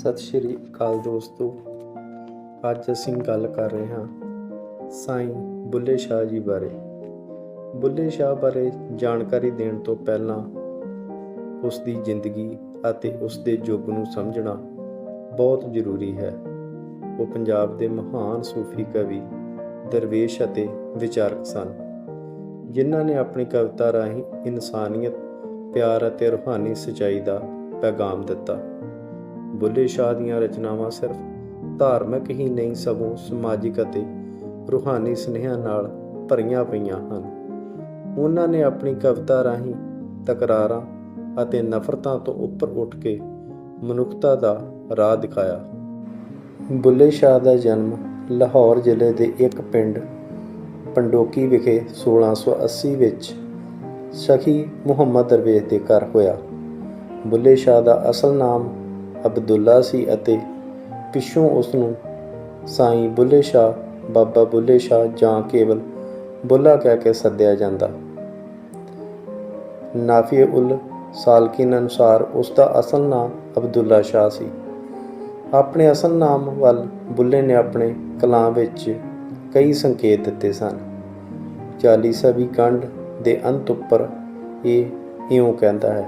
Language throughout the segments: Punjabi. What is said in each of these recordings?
ਸਤਿ ਸ਼੍ਰੀ ਅਕਾਲ ਦੋਸਤੋ। ਅੱਜ ਅਸੀਂ ਗੱਲ ਕਰ ਰਹੇ ਹਾਂ ਸਾਈਂ ਬੁੱਲੇ ਸ਼ਾਹ ਜੀ ਬਾਰੇ। ਬੁੱਲੇ ਸ਼ਾਹ ਬਾਰੇ ਜਾਣਕਾਰੀ ਦੇਣ ਤੋਂ ਪਹਿਲਾਂ ਉਸ ਦੀ ਜ਼ਿੰਦਗੀ ਅਤੇ ਉਸ ਦੇ ਯੁੱਗ ਨੂੰ ਸਮਝਣਾ ਬਹੁਤ ਜ਼ਰੂਰੀ ਹੈ। ਉਹ ਪੰਜਾਬ ਦੇ ਮਹਾਨ ਸੂਫੀ ਕਵੀ, ਦਰਵੇਸ਼ ਅਤੇ ਵਿਚਾਰਕ ਸਨ, ਜਿਨ੍ਹਾਂ ਨੇ ਆਪਣੀ ਕਵਿਤਾ ਰਾਹੀਂ ਇਨਸਾਨੀਅਤ, ਪਿਆਰ ਅਤੇ ਰੂਹਾਨੀ ਸਚਾਈ ਦਾ ਪੈਗਾਮ ਦਿੱਤਾ। ਬੁੱਲੇ ਸ਼ਾਹ ਦੀਆਂ ਰਚਨਾਵਾਂ ਸਿਰਫ ਧਾਰਮਿਕ ਹੀ ਨਹੀਂ, ਸਗੋਂ ਸਮਾਜਿਕ ਅਤੇ ਰੂਹਾਨੀ ਸੁਨੇਹਿਆਂ ਨਾਲ ਭਰੀਆਂ ਪਈਆਂ ਹਨ। ਉਹਨਾਂ ਨੇ ਆਪਣੀ ਕਵਿਤਾ ਰਾਹੀਂ ਤਕਰਾਰਾਂ ਅਤੇ ਨਫ਼ਰਤਾਂ ਤੋਂ ਉੱਪਰ ਉੱਠ ਕੇ ਮਨੁੱਖਤਾ ਦਾ ਰਾਹ ਦਿਖਾਇਆ। ਬੁੱਲੇ ਸ਼ਾਹ ਦਾ ਜਨਮ ਲਾਹੌਰ ਜ਼ਿਲ੍ਹੇ ਦੇ ਇੱਕ ਪਿੰਡ ਪੰਡੋਕੀ ਵਿਖੇ 1680 ਵਿੱਚ ਸਖੀ ਮੁਹੰਮਦ ਦਰਵੇਸ਼ ਦੇ ਘਰ ਹੋਇਆ। ਬੁੱਲੇ ਸ਼ਾਹ ਦਾ ਅਸਲ ਨਾਮ ਅਬਦੁੱਲਾ ਸੀ ਅਤੇ ਪਿੱਛੋਂ ਉਸ ਨੂੰ ਸਾਈਂ ਬੁੱਲੇ ਸ਼ਾਹ, ਬਾਬਾ ਬੁੱਲੇ ਸ਼ਾਹ ਜਾਂ ਕੇਵਲ ਬੁੱਲਾ ਕਹਿ ਕੇ ਸੱਦਿਆ ਜਾਂਦਾ। ਨਾਫੀ ਉਲ ਸਾਲਕਿਨ ਅਨੁਸਾਰ ਉਸ ਦਾ ਅਸਲ ਨਾਮ ਅਬਦੁੱਲਾ ਸ਼ਾਹ ਸੀ। ਆਪਣੇ ਅਸਲ ਨਾਮ ਵੱਲ ਬੁੱਲੇ ਨੇ ਆਪਣੇ ਕਲਾਂ ਵਿੱਚ ਕਈ ਸੰਕੇਤ ਦਿੱਤੇ ਸਨ। 40ਸਵੀਂ ਕੰਡ ਦੇ ਅੰਤ ਉੱਪਰ ਇਹ ਇਉਂ ਕਹਿੰਦਾ ਹੈ,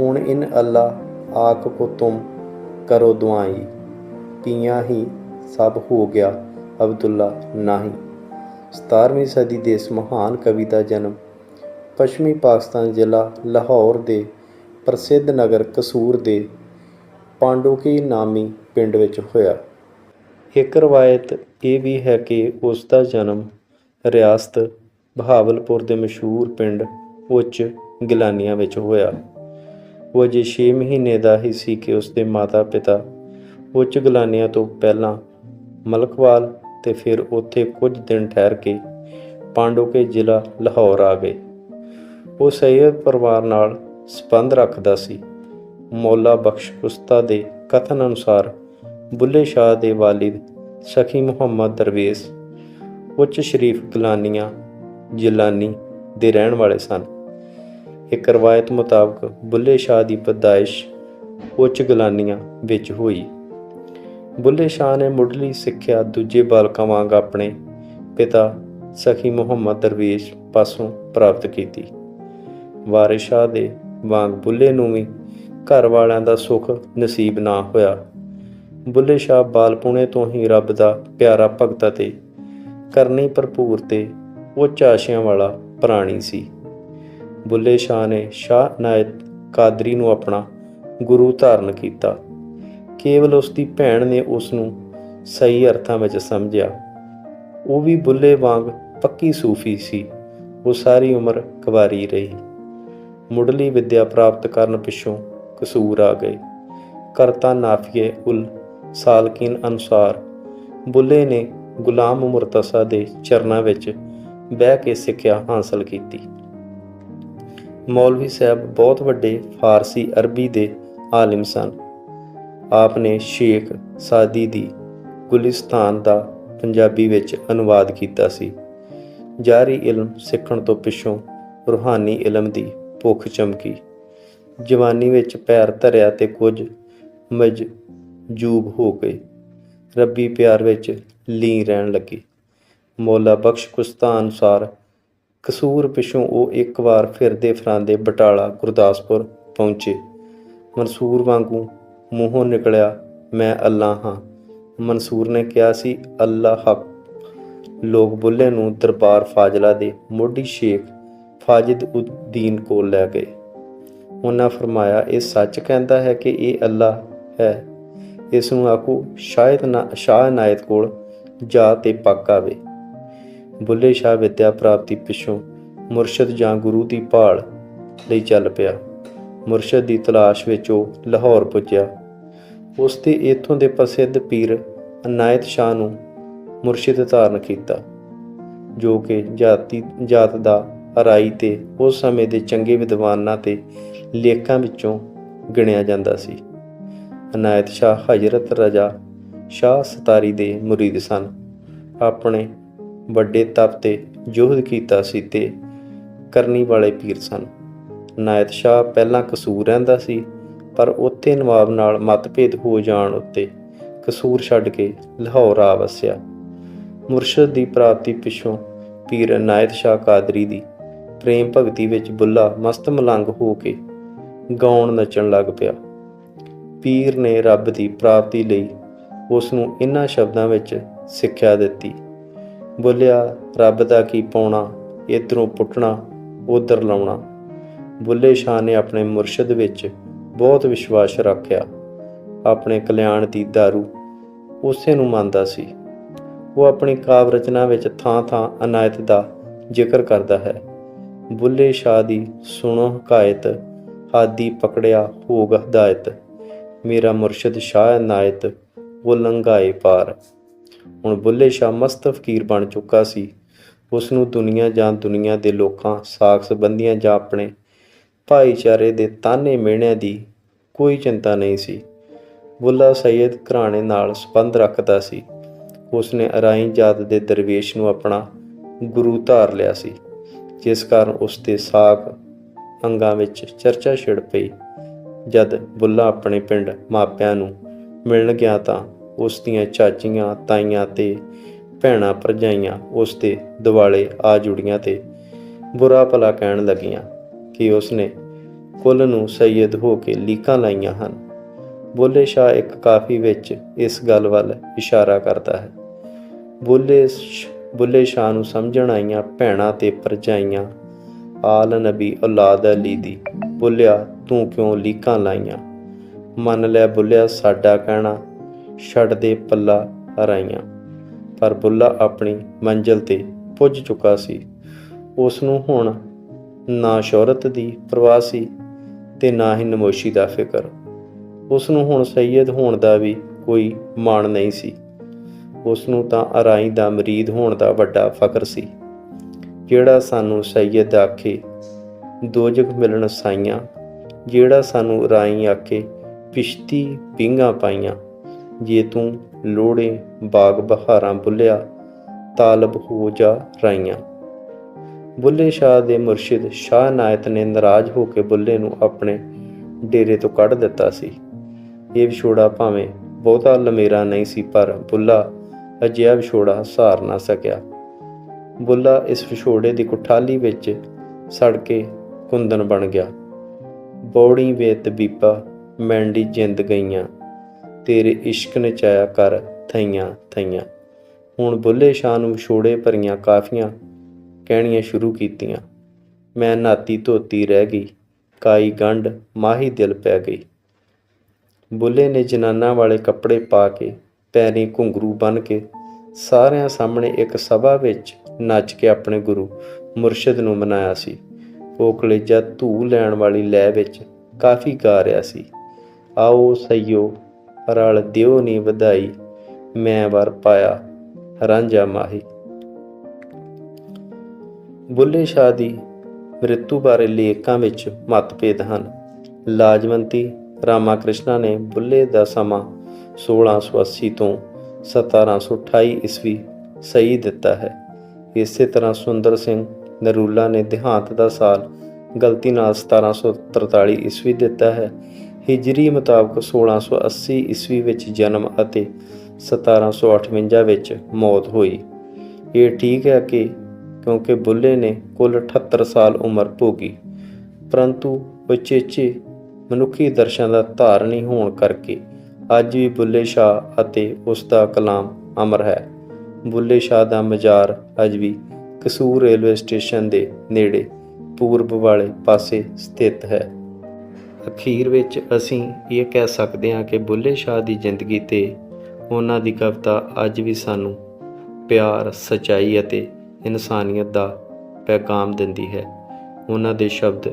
ਹੁਣ ਇਨ ਅੱਲਾ ਆਕ ਕੋ ਤੁਮ ਕਰੋ ਦੁਆਈ। ਪੀਆਂ ਹੀ ਸਭ ਹੋ ਗਿਆ ਅਬਦੁੱਲਾ ਨਹੀਂ। 17ਵੀਂ ਸਦੀ ਦੇ ਇਸ ਮਹਾਨ ਕਵੀ ਦਾ ਜਨਮ ਪੱਛਮੀ ਪਾਕਿਸਤਾਨ ਜ਼ਿਲ੍ਹਾ ਲਾਹੌਰ ਦੇ ਪ੍ਰਸਿੱਧ ਨਗਰ ਕਸੂਰ ਦੇ ਪਾਂਡੋਕੀ ਨਾਮੀ ਪਿੰਡ ਵਿੱਚ ਹੋਇਆ। ਇੱਕ ਰਵਾਇਤ ਇਹ ਵੀ ਹੈ ਕਿ ਉਸ ਦਾ ਜਨਮ ਰਿਆਸਤ ਬਹਾਵਲਪੁਰ ਦੇ ਮਸ਼ਹੂਰ ਪਿੰਡ ਉੱਚ ਗਿਲਾਨੀਆਂ ਵਿੱਚ ਹੋਇਆ। ਉਹ ਅਜੇ 6 ਮਹੀਨੇ ਦਾ ਹੀ ਸੀ ਕਿ ਉਸ ਦੇ ਮਾਤਾ-ਪਿਤਾ ਉੱਚ ਗਲਾਨੀਆਂ ਤੋਂ ਪਹਿਲਾਂ ਮਲਕਵਾਲ ਤੇ ਫਿਰ ਉੱਥੇ ਕੁਝ ਦਿਨ ਠਹਿਰ ਕੇ ਪਾਂਡੋਕੇ ਜ਼ਿਲ੍ਹਾ ਲਾਹੌਰ ਆ ਗਏ। ਉਹ ਸੈਯਦ ਪਰਿਵਾਰ ਨਾਲ ਸੰਬੰਧ ਰੱਖਦਾ ਸੀ। ਮੌਲਾ ਬਖਸ਼ ਕੁਸਤਾ ਦੇ ਕਥਨ ਅਨੁਸਾਰ ਬੁੱਲੇ ਸ਼ਾਹ ਦੇ ਵਾਲਿਦ ਸਖੀ ਮੁਹੰਮਦ ਦਰਵੇਸ਼ ਉੱਚ ਸ਼ਰੀਫ ਗਲਾਨੀਆਂ, ਜਿਲਾਨੀ ਦੇ ਰਹਿਣ ਵਾਲੇ ਸਨ। ਇੱਕ ਰਵਾਇਤ ਮੁਤਾਬਕ ਬੁੱਲੇ ਸ਼ਾਹ ਦੀ ਪਦਾਇਸ਼ ਉੱਚ ਗਲਾਨੀਆਂ ਵਿੱਚ ਹੋਈ। ਬੁੱਲੇ ਸ਼ਾਹ ਨੇ ਮੁੱਢਲੀ ਸਿੱਖਿਆ ਦੂਜੇ ਬਾਲਕਾਂ ਵਾਂਗ ਆਪਣੇ ਪਿਤਾ ਸਖੀ ਮੁਹੰਮਦ ਦਰਵੇਸ਼ ਪਾਸੋਂ ਪ੍ਰਾਪਤ ਕੀਤੀ। ਵਾਰਿਸ ਸ਼ਾਹ ਦੇ ਵਾਂਗ ਬੁੱਲੇ ਨੂੰ ਵੀ ਘਰ ਵਾਲਿਆਂ ਦਾ ਸੁੱਖ ਨਸੀਬ ਨਾ ਹੋਇਆ। ਬੁੱਲੇ ਸ਼ਾਹ ਬਾਲਪੁਣੇ ਤੋਂ ਹੀ ਰੱਬ ਦਾ ਪਿਆਰਾ ਭਗਤ ਅਤੇ ਕਰਨੀ ਭਰਪੂਰ ਤੇ ਉੱਚ ਆਸ਼ਿਆਂ ਵਾਲਾ ਪ੍ਰਾਣੀ ਸੀ। ਬੁੱਲੇ ਸ਼ਾਹ ਨੇ ਸ਼ਾਹ ਨਾਇਤ ਕਾਦਰੀ ਨੂੰ ਆਪਣਾ ਗੁਰੂ ਧਾਰਨ ਕੀਤਾ। ਕੇਵਲ ਉਸ ਦੀ ਭੈਣ ਨੇ ਉਸ ਨੂੰ ਸਹੀ ਅਰਥਾਂ ਵਿੱਚ ਸਮਝਿਆ। ਉਹ ਵੀ ਬੁੱਲੇ ਵਾਂਗ ਪੱਕੀ ਸੂਫੀ ਸੀ। ਉਹ ਸਾਰੀ ਉਮਰ ਕੁਵਾਰੀ ਰਹੀ। ਮੁੱਢਲੀ ਵਿੱਦਿਆ ਪ੍ਰਾਪਤ ਕਰਨ ਪਿੱਛੋਂ ਕਸੂਰ ਆ ਗਏ। ਕਰਤਾ ਨਾਫੀਏ ਉਲ ਸਾਲਕੀਨ ਅਨੁਸਾਰ ਬੁੱਲੇ ਨੇ ਗੁਲਾਮ ਮੁਰਤਸਾ ਦੇ ਚਰਨਾਂ ਵਿੱਚ ਬਹਿ ਕੇ ਸਿੱਖਿਆ ਹਾਸਲ ਕੀਤੀ। ਮੌਲਵੀ ਸਾਹਿਬ ਬਹੁਤ ਵੱਡੇ ਫਾਰਸੀ ਅਰਬੀ ਦੇ ਆਲਿਮ ਸਨ। ਆਪ ਨੇ ਸ਼ੇਖ ਸਾਦੀ ਦੀ ਗੁਲਿਸਤਾਨ ਦਾ ਪੰਜਾਬੀ ਵਿੱਚ ਅਨੁਵਾਦ ਕੀਤਾ ਸੀ। ਜਾਰੀ ਇਲਮ ਸਿੱਖਣ ਤੋਂ ਪਿੱਛੋਂ ਰੂਹਾਨੀ ਇਲਮ ਦੀ ਭੁੱਖ ਚਮਕੀ। ਜਵਾਨੀ ਵਿੱਚ ਪੈਰ ਧਰਿਆ ਤੇ ਕੁਝ ਮਜਜੂਬ ਹੋ ਗਏ। ਰੱਬੀ ਪਿਆਰ ਵਿੱਚ ਲੀਨ ਰਹਿਣ ਲੱਗੀ। ਮੌਲਾ ਬਖਸ਼ ਕੁਸਤਾ ਅਨੁਸਾਰ ਕਸੂਰ ਪਿਛੋਂ ਉਹ ਇੱਕ ਵਾਰ ਫਿਰਦੇ ਫਰਾਂਦੇ ਬਟਾਲਾ, ਗੁਰਦਾਸਪੁਰ ਪਹੁੰਚੇ। ਮਨਸੂਰ ਵਾਂਗੂ ਮੂੰਹੋਂ ਨਿਕਲਿਆ, ਮੈਂ ਅੱਲਾ ਹਾਂ। ਮਨਸੂਰ ਨੇ ਕਿਹਾ ਸੀ ਅੱਲਾ ਹੱਕ। ਲੋਕ ਬੁੱਲੇ ਨੂੰ ਦਰਬਾਰ ਫਾਜ਼ਲਾ ਦੇ ਮੋਢੀ ਸ਼ੇਖ ਫਾਜਿਦ ਉਦੀਨ ਕੋਲ ਲੈ ਗਏ। ਉਹਨਾਂ ਫਰਮਾਇਆ, ਇਹ ਸੱਚ ਕਹਿੰਦਾ ਹੈ ਕਿ ਇਹ ਅੱਲਾ ਹੈ। ਇਸ ਨੂੰ ਆਕੂ ਸ਼ਾਇਦ ਨਾ, ਸ਼ਾਹ ਨਾਇਤ ਕੋਲ ਜਾ ਤੇ ਪੱਕ ਆਵੇ। ਬੁੱਲੇ ਸ਼ਾਹ ਵਿਦਿਆ ਪ੍ਰਾਪਤੀ ਪਿੱਛੋਂ ਮੁਰਸ਼ਿਦ ਜਾਂ ਗੁਰੂ ਦੀ ਭਾਲ ਲਈ ਚੱਲ ਪਿਆ। ਮੁਰਸ਼ਿਦ ਦੀ ਤਲਾਸ਼ ਵਿੱਚ ਉਹ ਲਾਹੌਰ ਪੁੱਜਿਆ। ਉਸ ਤੇ ਇਥੋਂ ਦੇ ਪ੍ਰਸਿੱਧ ਪੀਰ ਅਨਾਇਤ ਸ਼ਾਹ ਨੂੰ ਮੁਰਸ਼ਿਦ ਧਾਰਨ ਕੀਤਾ, ਜੋ ਕਿ ਜਾਤੀ, ਜਾਤ ਦਾ ਅਰਾਈ ਤੇ ਉਸ ਸਮੇਂ ਦੇ ਚੰਗੇ ਵਿਦਵਾਨਾਂ ਤੇ ਲੇਖਾਂ ਵਿੱਚੋਂ ਗਿਣਿਆ ਜਾਂਦਾ ਸੀ। ਅਨਾਇਤ ਸ਼ਾਹ ਹਜ਼ਰਤ ਰਜਾ ਸ਼ਾਹ ਸਤਾਰੀ ਦੇ ਮੁਰੀਦ ਸਨ। ਆਪਣੇ ਵੱਡੇ ਤਪ ਤੇ ਜੋਹਦ ਕੀਤਾ ਸੀ ਤੇ ਕਰਨੀ ਵਾਲੇ ਪੀਰ ਸਨ। ਨਾਇਤ ਸ਼ਾਹ ਪਹਿਲਾਂ ਕਸੂਰ ਰਹਿੰਦਾ ਸੀ, ਪਰ ਉੱਥੇ ਨਵਾਬ ਨਾਲ ਮਤਭੇਦ ਹੋ ਜਾਣ ਉੱਤੇ ਕਸੂਰ ਛੱਡ ਕੇ ਲਾਹੌਰ ਆ ਵਸਿਆ। ਮੁਰਸ਼ਦ ਦੀ ਪ੍ਰਾਪਤੀ ਪਿੱਛੋਂ ਪੀਰ ਨਾਇਤ ਸ਼ਾਹ ਕਾਦਰੀ ਦੀ ਪ੍ਰੇਮ ਭਗਤੀ ਵਿੱਚ ਬੁੱਲਾ ਮਸਤ ਮਲੰਗ ਹੋ ਕੇ ਗਾਉਣ ਨੱਚਣ ਲੱਗ ਪਿਆ। ਪੀਰ ਨੇ ਰੱਬ ਦੀ ਪ੍ਰਾਪਤੀ ਲਈ ਉਸ ਨੂੰ ਇਨ੍ਹਾਂ ਸ਼ਬਦਾਂ ਵਿੱਚ ਸਿੱਖਿਆ ਦਿੱਤੀ। ਬੋਲਿਆ, ਰੱਬ ਦਾ ਕੀ ਪਾਉਣਾ, ਇਧਰੋਂ ਪੁੱਟਣਾ, ਉਧਰ ਲਾਉਣਾ। ਬੁੱਲੇ ਸ਼ਾਹ ਨੇ ਆਪਣੇ ਮੁਰਸ਼ਿਦ ਵਿੱਚ ਬਹੁਤ ਵਿਸ਼ਵਾਸ ਰੱਖਿਆ। ਆਪਣੇ ਕਲਿਆਣ ਦੀ ਦਾਰੂ ਉਸੇ ਨੂੰ ਮੰਨਦਾ ਸੀ। ਉਹ ਆਪਣੀ ਕਾਵ ਰਚਨਾ ਵਿੱਚ ਥਾਂ-ਥਾਂ ਅਨਾਇਤ ਦਾ ਜ਼ਿਕਰ ਕਰਦਾ ਹੈ। ਬੁੱਲੇ ਸ਼ਾਹ ਦੀ ਸੁਣੋ ਹਕਾਇਤ, ਹਾਦੀ ਪਕੜਿਆ ਹੋਗ ਹਦਾਇਤ, ਮੇਰਾ ਮੁਰਸ਼ਿਦ ਸ਼ਾਹ ਅਨਾਇਤ, ਉਹ ਲੰਘਾਏ ਪਾਰ। ਹੁਣ ਬੁੱਲੇ ਸ਼ਾਹ ਮਸਤ ਫਕੀਰ ਬਣ ਚੁੱਕਾ ਸੀ। ਉਸ ਨੂੰ ਦੁਨੀਆ ਜਾਂ ਦੁਨੀਆ ਦੇ ਲੋਕਾਂ, ਸਾਖ ਸੰਬੰਧੀਆਂ ਜਾਂ ਆਪਣੇ ਭਾਈਚਾਰੇ ਦੇ ਤਾਨੇ ਮਿਹਣਿਆਂ ਦੀ ਕੋਈ ਚਿੰਤਾ ਨਹੀਂ ਸੀ। ਬੁੱਲਾ ਸੈਯਦ ਘਰਾਣੇ ਨਾਲ ਸੰਬੰਧ ਰੱਖਦਾ ਸੀ। ਉਸ ਨੇ ਅਰਾਈ ਜਾਤ ਦੇ ਦਰਵੇਸ਼ ਨੂੰ ਆਪਣਾ ਗੁਰੂ ਧਾਰ ਲਿਆ ਸੀ, ਜਿਸ ਕਾਰਨ ਉਸ ਦੇ ਸਾਖ ਅੰਗਾਂ ਵਿੱਚ ਚਰਚਾ ਛਿੜ ਪਈ। ਜਦ ਬੁੱਲਾ ਆਪਣੇ ਪਿੰਡ ਮਾਪਿਆਂ ਨੂੰ ਮਿਲਣ ਗਿਆ ਤਾਂ ਉਸ ਦੀਆਂ ਚਾਚੀਆਂ, ਤਾਈਆਂ ਤੇ ਭੈਣਾਂ ਭਰਜਾਈਆਂ ਉਸ ਦੇ ਦਿਵਾਲੇ ਆ ਜੁੜੀਆਂ ਤੇ ਬੁਰਾ ਭਲਾ ਕਹਿਣ ਲੱਗੀਆਂ ਕਿ ਉਸ ਨੇ ਕੁੱਲ ਨੂੰ ਸੈਯਦ ਹੋ ਕੇ ਲੀਕਾਂ ਲਾਈਆਂ ਹਨ। ਬੁੱਲੇ ਸ਼ਾਹ ਇੱਕ ਕਾਫੀ ਵਿੱਚ ਇਸ ਗੱਲ ਵੱਲ ਇਸ਼ਾਰਾ ਕਰਦਾ ਹੈ। ਬੁੱਲੇ ਸ਼- ਬੁੱਲੇ ਸ਼ਾਹ ਨੂੰ ਸਮਝਣ ਆਈਆਂ ਭੈਣਾਂ ਤੇ ਪਰਜਾਈਆਂ ਆਲ ਨਬੀ ਔਲਾਦ ਅਲੀ ਦੀ, ਬੁੱਲਿਆ, ਤੂੰ ਕਿਉਂ ਲੀਕਾਂ ਲਾਈਆਂ? ਮੰਨ ਲਿਆ ਬੁੱਲਿਆ, ਸਾਡਾ ਕਹਿਣਾ ਛੱਡ ਦੇ ਪੱਲਾ ਹਰਾਈਆਂ ਪਰ ਬੁੱਲਾ ਆਪਣੀ ਮੰਜ਼ਿਲ ਤੇ ਪੁੱਜ ਚੁੱਕਾ ਸੀ। ਉਸ ਨੂੰ ਹੁਣ ਨਾ ਸ਼ੋਹਰਤ ਦੀ ਪਰਵਾਹ ਸੀ ਤੇ ਨਾ ਹੀ ਨਮੋਸ਼ੀ ਦਾ ਫਿਕਰ। ਉਸ ਨੂੰ ਹੁਣ ਸੈਯਦ ਹੋਣ ਦਾ ਵੀ ਕੋਈ ਮਾਣ ਨਹੀਂ ਸੀ। ਉਸ ਨੂੰ ਤਾਂ ਅਰਾਈ ਦਾ ਮਰੀਦ ਹੋਣ ਦਾ ਵੱਡਾ ਫਕਰ ਸੀ। ਜਿਹੜਾ ਸਾਨੂੰ ਸੈਯਦ ਆਖੇ ਦੋਜਕ ਮਿਲਣ ਸਾਈਆਂ, ਜਿਹੜਾ ਸਾਨੂੰ ਰਾਈ ਆਖੇ ਪਿਸ਼ਤੀ ਪਿੰਗਾ ਪਾਈਆਂ ਜੇ ਤੂੰ ਲੋੜੇ ਬਾਗ ਬਹਾਰਾਂ ਬੁੱਲਿਆ, ਤਾਲਬ ਹੋ ਜਾ ਰਾਈਆਂ। ਬੁੱਲੇ ਸ਼ਾਹ ਦੇ ਮੁਰਸ਼ਿਦ ਸ਼ਾਹ ਨਾਇਤ ਨੇ ਨਾਰਾਜ਼ ਹੋ ਕੇ ਬੁੱਲੇ ਨੂੰ ਆਪਣੇ ਡੇਰੇ ਤੋਂ ਕੱਢ ਦਿੱਤਾ ਸੀ। ਇਹ ਵਿਛੋੜਾ ਭਾਵੇਂ ਬਹੁਤਾ ਲਮੇਰਾ ਨਹੀਂ ਸੀ, ਪਰ ਬੁੱਲਾ ਅਜਿਹਾ ਵਿਛੋੜਾ ਸਹਾਰ ਨਾ ਸਕਿਆ। ਬੁੱਲਾ ਇਸ ਵਿਛੋੜੇ ਦੀ ਕੁਠਾਲੀ ਵਿੱਚ ਸੜ ਕੇ ਕੁੰਦਨ ਬਣ ਗਿਆ। ਬੌੜੀ ਵੇ ਤਬੀਬਾ ਮੈਂਡੀ ਜਿੰਦ ਗਈਆਂ। ਤੇਰੇ ਇਸ਼ਕ ਨਚਾਇਆ ਕਰ ਥਈਆਂ ਥਈਆਂ। ਹੁਣ ਬੁੱਲੇ ਸ਼ਾਹ ਨੂੰ ਵਿਛੋੜੇ ਭਰੀਆਂ ਕਾਫੀਆਂ ਕਹਿਣੀਆਂ ਸ਼ੁਰੂ ਕੀਤੀਆਂ। ਮੈਂ ਨਾਤੀ ਧੋਤੀ ਰਹਿ ਗਈ, ਕਾਈ ਗੰਢ ਮਾਹੀ ਦਿਲ ਪੈ ਗਈ। ਬੁੱਲੇ ਨੇ ਜਨਾਨਾ ਵਾਲੇ ਕੱਪੜੇ ਪਾ ਕੇ, ਪੈਰੀ ਘੁੰਗਰੂ ਬਨ ਕੇ, ਸਾਰਿਆਂ ਸਾਹਮਣੇ ਇੱਕ ਸਭਾ ਵਿੱਚ ਨੱਚ ਕੇ ਆਪਣੇ ਗੁਰੂ ਮੁਰਸ਼ਿਦ ਨੂੰ ਮਨਾਇਆ ਸੀ। ਉਹ ਕਲੇਜਾ ਧੂ ਲੈਣ ਵਾਲੀ ਲੈ ਵਿੱਚ ਕਾਫੀ ਗਾ ਰਿਹਾ ਸੀ। ਆਓ ਸਈਓ ਰਲ ਦਿਓ ਨੀ ਵਧਾਈ, ਮੈਂ ਵਰ ਪਾਇਆ ਰਾਂਝਾ ਮਾਹੀ। ਬੁੱਲੇ ਸ਼ਾਹ ਦੀ ਮ੍ਰਿਤੂ ਬਾਰੇ ਲੇਖਾਂ ਵਿੱਚ ਮਤਭੇਦ ਹਨ। ਲਾਜਵੰਤੀ ਰਾਮਾ ਕ੍ਰਿਸ਼ਨਾ ਨੇ ਬੁੱਲੇ ਦਾ ਸਮਾਂ 1680 ਤੋਂ 1728 ਈਸਵੀ ਸਹੀ ਦਿੱਤਾ ਹੈ। ਇਸੇ ਤਰ੍ਹਾਂ ਸੁੰਦਰ ਸਿੰਘ ਨਰੂਲਾ ਨੇ ਦੇਹਾਂਤ ਦਾ ਸਾਲ ਗਲਤੀ ਨਾਲ 1743 ਈਸਵੀ ਦਿੱਤਾ ਹੈ। ਹਿਜਰੀ ਮੁਤਾਬਕ 1680 ਈਸਵੀ ਵਿੱਚ ਜਨਮ ਅਤੇ 1758 ਵਿੱਚ ਮੌਤ ਹੋਈ। ਇਹ ਠੀਕ ਹੈ ਕਿ ਕਿਉਂਕਿ ਬੁੱਲੇ ਨੇ ਕੁੱਲ 78 ਸਾਲ ਉਮਰ ਭੋਗੀ। ਪਰੰਤੂ ਉਚੇਚੇ ਮਨੁੱਖੀ ਦਰਸ਼ਨ ਦਾ ਧਾਰਨੀ ਹੋਣ ਕਰਕੇ ਅੱਜ ਵੀ ਬੁੱਲੇ ਸ਼ਾਹ ਅਤੇ ਉਸ ਦਾ ਕਲਾਮ ਅਮਰ ਹੈ। ਬੁੱਲੇ ਸ਼ਾਹ ਦਾ ਮਜ਼ਾਰ ਅੱਜ ਵੀ ਕਸੂਰ ਰੇਲਵੇ ਸਟੇਸ਼ਨ ਦੇ ਨੇੜੇ, ਪੂਰਬ ਵਾਲੇ ਪਾਸੇ ਸਥਿਤ ਹੈ। ਅਖੀਰ ਵਿੱਚ ਅਸੀਂ ਇਹ ਕਹਿ ਸਕਦੇ ਹਾਂ ਕਿ ਬੁੱਲੇ ਸ਼ਾਹ ਦੀ ਜ਼ਿੰਦਗੀ ਤੇ ਉਹਨਾਂ ਦੀ ਕਵਿਤਾ ਅੱਜ ਵੀ ਸਾਨੂੰ ਪਿਆਰ, ਸਚਾਈ ਅਤੇ ਇਨਸਾਨੀਅਤ ਦਾ ਪੈਗਾਮ ਦਿੰਦੀ ਹੈ। ਉਹਨਾਂ ਦੇ ਸ਼ਬਦ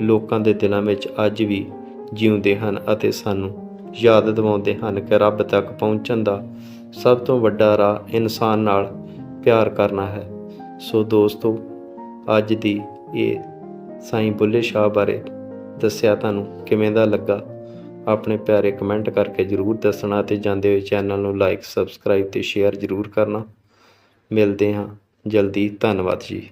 ਲੋਕਾਂ ਦੇ ਦਿਲਾਂ ਵਿੱਚ ਅੱਜ ਵੀ ਜਿਉਂਦੇ ਹਨ ਅਤੇ ਸਾਨੂੰ ਯਾਦ ਦਿਵਾਉਂਦੇ ਹਨ ਕਿ ਰੱਬ ਤੱਕ ਪਹੁੰਚਣ ਦਾ ਸਭ ਤੋਂ ਵੱਡਾ ਰਾਹ ਇਨਸਾਨ ਨਾਲ ਪਿਆਰ ਕਰਨਾ ਹੈ। ਸੋ ਦੋਸਤੋ, ਅੱਜ ਦੀ ਇਹ ਸਾਈਂ ਬੁੱਲੇ ਸ਼ਾਹ ਬਾਰੇ ਦੱਸਿਆ ਤੁਹਾਨੂੰ ਕਿਵੇਂ ਦਾ ਲੱਗਾ? ਆਪਣੇ ਪਿਆਰੇ ਕਮੈਂਟ ਕਰਕੇ ਜਰੂਰ ਦੱਸਣਾ ਤੇ ਜਾਂਦੇ ਹੋਏ ਚੈਨਲ ਨੂੰ ਲਾਈਕ ਸਬਸਕ੍ਰਾਈਬ ਤੇ ਸ਼ੇਅਰ ਜਰੂਰ ਕਰਨਾ। ਮਿਲਦੇ ਹਾਂ। ਜਲਦੀ, ਧੰਨਵਾਦ ਜੀ।